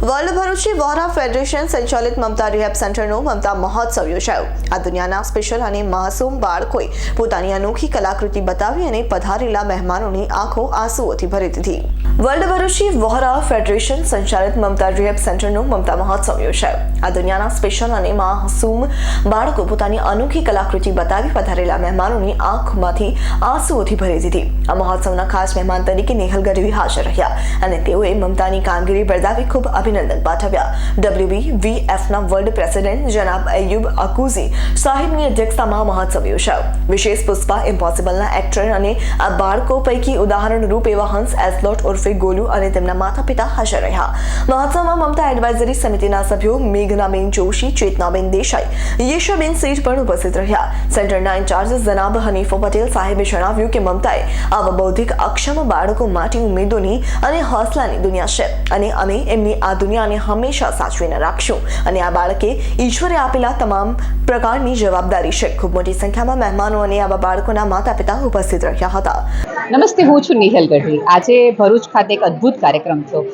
World Bharuchi Vora federation સંચાલિત મમતા rehab સેન્ટરનો મમતા મહોત્સવ યોજાયો. આ દુનિયાના સ્પેશિયલ અને માસૂમ બાળકોએ પોતાની અનોખી કલાકૃતિ બતાવી અને પધારેલા મહેમાનોની આંખો આંસુઓથી ભરી દીધી. વર્લ્ડ ભરૂચી વોરા ફેડરેશન સંચાલિત મમતા રિહેબ સેન્ટરનો મમતા મહોત્સવ યોજાયો. આ દુનિયાના સ્પેશિયલ અને માસૂમ બાળકો પોતાની અનોખી કલાકૃતિ બતાવી પધારેલા મહેમાનોની આંખમાંથી આંસુઓથી ભરી દીધી. આ મહોત્સવના ખાસ મહેમાન તરીકે નેહલ ગઢવી હાજર રહ્યા અને તેઓએ મમતાની કામગીરી બરદાવી ખૂબ અભિનંદન. પાઠવ્યા. ડબ્લ્યુબી વીએફના વર્લ્ડ પ્રેસિડેન્ટ જનાબ અયુબ અકુઝી સાહેબની અધ્યક્ષતામાં મહોત્સવ યોજાયો વિશેષ પુષ્પા ઇમ્પોસિબલના એક્ટર અને આ બાળકો પૈકી ઉદાહરણ રૂપ એવા હંસ એસલોટ ઉર્ફે ગોલુ અને તેમના માતા પિતા હાજર રહ્યા. મહોત્સવમાં મમતા એડવાઇઝરી સમિતિના સભ્યો મેઘનાબેન જોશી, ચેતનાબેન દેસાઈ, યેશાબેન સેઠ પણ ઉપસ્થિત રહ્યા. સેન્ટરના ઇન્ચાર્જ જનાબ હનીફો પટેલ સાહેબે જણાવ્યું કે મમતાએ આવા બૌદ્ધિક અક્ષમ બાળકો માટે ઉમેદોની અને હોસલાની દુનિયા છે અને અમે એમની આ દુનિયાને હંમેશા સાચવીને રાખશું. અને આ બાળકે ઈશ્વરે આપેલા તમામ પ્રકારની જવાબદારી છે. ખૂબ મોટી સંખ્યામાં મહેમાનો અને આવા બાળકોના માતા પિતા ઉપસ્થિત રહ્યા હતા. નમસ્તે, હું છું નિહલ ગઢવી. આજે ભરૂચ ખાતે એક અદ્ભુત કાર્યક્રમ થયો.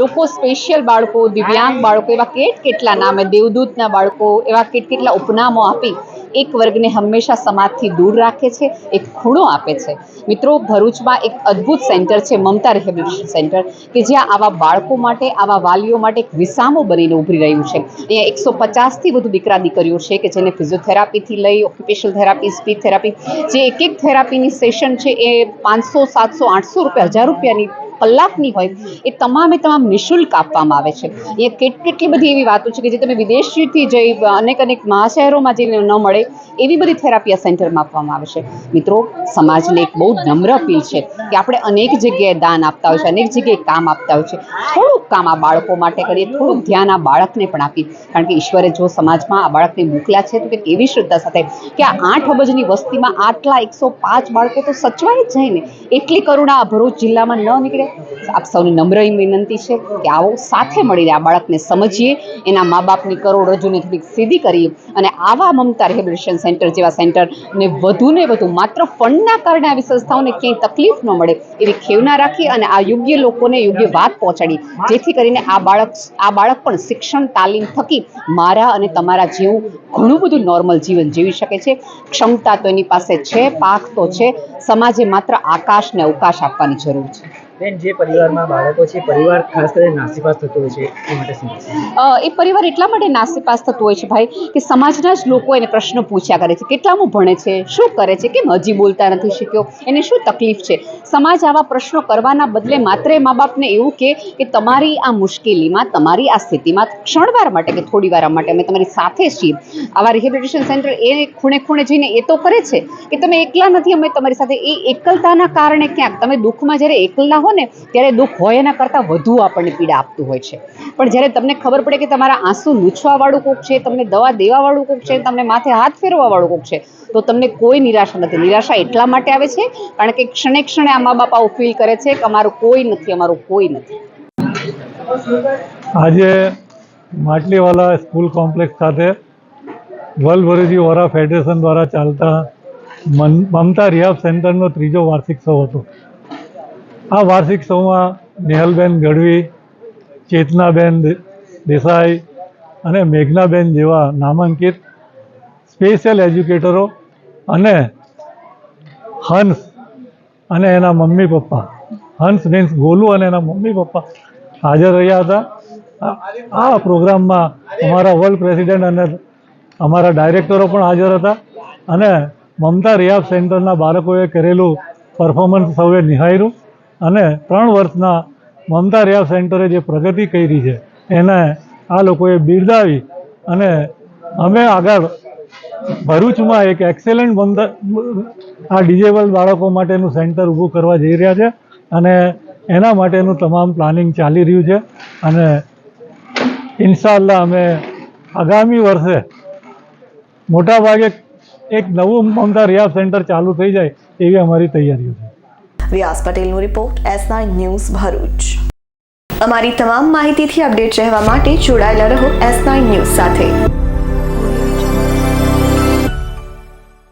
લોકો સ્પેશિયલ બાળકો, દિવ્યાંગ બાળકો, એવા કેટ કેટલા નામે દેવદૂતના બાળકો, એવા કેટ કેટલા ઉપનામો આપી એક વર્ગને હંમેશા સમાજથી દૂર રાખે છે, એક ખૂણો આપે છે. મિત્રો, ભરૂચમાં એક અદ્ભુત સેન્ટર છે, મમતા રિહેબિલિટેશન સેન્ટર, કે જ્યાં આવા બાળકો માટે, આવા વાલીઓ માટે એક વિસામો બનીને ઉભરી રહ્યું છે. અહીંયા એકસો પચાસથી વધુ દીકરા દીકરીઓ છે કે જેને ફિઝિયોથેરાપીથી લઈ, ઓક્યુપેશનલ થેરાપી સ્પીચ થેરાપી, જે એક એક થેરાપીની સેશન છે એ પાંચસો, સાતસો, આઠસો રૂપિયા, હજાર રૂપિયાની કલાકની હોય, એ તમામે તમામ નિઃશુલ્ક આપવામાં આવે છે. એ કેટ કેટલી બધી એવી વાતો છે કે જે તમે વિદેશથી જઈ અનેક અનેક મહાશહેરોમાં જઈને ન મળે, એવી બધી થેરાપી આ સેન્ટરમાં આપવામાં આવે છે. મિત્રો, સમાજને એક બહુ નમ્ર અપીલ છે કે આપણે અનેક જગ્યાએ દાન આપતા હોય છે, અનેક જગ્યાએ કામ આપતા હોય છે. થોડુંક કામ આ બાળકો માટે કરીએ, થોડુંક ધ્યાન આ બાળકને પણ આપીએ. કારણ કે ઈશ્વરે જો સમાજમાં આ બાળકને મોકલ્યા છે, તો કે એવી શ્રદ્ધા સાથે કે આ આઠ અબજની વસ્તીમાં આટલા એકસો પાંચ બાળકો તો સચવાઈ જ જાય ને. એટલી કરુણા ભરૂચ જિલ્લામાં ન નીકળે આપ સૌની નમ્ર વિનંતી છે કે આવો સાથે મળીને આ બાળકને સમજીએ, એના મા બાપની કરોડરજ્જુને થોડીક સીધી કરીએ અને આવા મમતા રિહેબિલિટેશન સેન્ટર જેવા સેન્ટરને વધુને વધુ માત્ર ફંડના કારણે આવી સંસ્થાઓને ક્યાંય તકલીફ ન મળે એવી ખેવના રાખી અને આ યોગ્ય લોકોને યોગ્ય વાત પહોંચાડી. જેથી કરીને આ બાળક આ બાળક પણ શિક્ષણ, તાલીમ થકી મારા અને તમારા જેવું ઘણું બધું નોર્મલ જીવન જીવી શકે છે. ક્ષમતા તો એની પાસે છે, પાક તો છે. સમાજે માત્ર આકાશ ને અવકાશ આપવાની જરૂર છે. બેન જે પરિવારમાં બાળકો છે, પરિવાર ખાસ કરીને નાસીપાસ થતો હોય છે, એ માટે એ પરિવાર એટલા માટે નાસીપાસ થતો હોય છે ભાઈ, કે સમાજના જ લોકો એને પ્રશ્નો પૂછ્યા કરે છે, કેટલામું ભણે છે, શું કરે છે, કેમ હજી બોલતા નથી શીખ્યો, એને શું તકલીફ છે? સમાજ આવા પ્રશ્નો કરવાના બદલે માત્ર મા બાપને એવું કે કે તમારી આ મુશ્કેલીમાં, તમારી આ સ્થિતિમાં ક્ષણવાર માટે કે થોડી વાર માટે અમે તમારી સાથે છીએ. આવા રિહેબિલિટેશન સેન્ટર એ ખૂણે ખૂણે જઈને એ તો કરે છે, કે તમે એકલા નથી, અમે તમારી સાથે, એ એકલતાના કારણે ક્યાંક તમે દુઃખમાં જ્યારે એકલા હો ને, ત્યારે દુઃખ હોય એના કરતાં વધુ આપણને પીડા આપતું હોય છે. પણ જ્યારે તમને ખબર પડે કે તમારા આંસુ લૂછવાવાળું કોક છે, તમને દવા દેવાવાળું કોક છે, તમને માથે હાથ ફેરવાવાળું કોક છે, તો તમને કોઈ નિરાશા નથી. નિરાશા એટલા માટે આવે છે, કારણ કે ક્ષણે ક્ષણે આ મા બાપાઓ ફીલ કરે છે કે અમારું કોઈ નથી, અમારું કોઈ નથી. આજે માટલીવાલા સ્કૂલ કોમ્પ્લેક્સ ખાતે વર્લ્ડ ભરૂચી વોરા ફેડરેશન દ્વારા ચાલતા મમતા રિહાબ સેન્ટરનો ત્રીજો વાર્ષિક સૌ હતો. આ વાર્ષિક સૌમાં નેહલબેન ગઢવી, ચેતનાબેન દેસાઈ અને મેઘનાબેન જેવા નામાંકિત સ્પેશિયલ એજ્યુકેટરો અને હંસ અને એના મમ્મી પપ્પા, હંસ મીન્સ ગોલુ અને એના મમ્મી પપ્પા હાજર રહ્યા હતા. આ- પ્રોગ્રામમાં અમારા વર્લ્ડ પ્રેસિડેન્ટ અને અમારા ડાયરેક્ટરો પણ હાજર હતા અને મમતા રિયાબ સેન્ટરના બાળકોએ કરેલું પરફોર્મન્સ સૌએ નિહાળ્યું. અને ત્રણ વર્ષના મમતા રિયા સેન્ટરે જે પ્રગતિ કરી છે, એને આ લોકોએ બિરદાવી અને અમે આગળ ભરૂચમાં એક એક્સેલન્ટ મમતા આ ડિજેબલ બાળકો માટેનું સેન્ટર ઊભું કરવા જઈ રહ્યા છે અને એના માટેનું તમામ પ્લાનિંગ ચાલી રહ્યું છે અને ઇન્શાલ્લાહ અમે આગામી વર્ષે મોટાભાગે એક નવું મમતા રિયાબ સેન્ટર ચાલુ થઈ જાય એવી અમારી તૈયારીઓ છે. વ્યાસ પટેલનો રિપોર્ટ એસ ન્યૂઝ ભરૂચ. અમારી તમામ માહિતીથી અપડેટ રહેવા માટે જોડાયેલા રહો એસ ન્યૂઝ સાથે.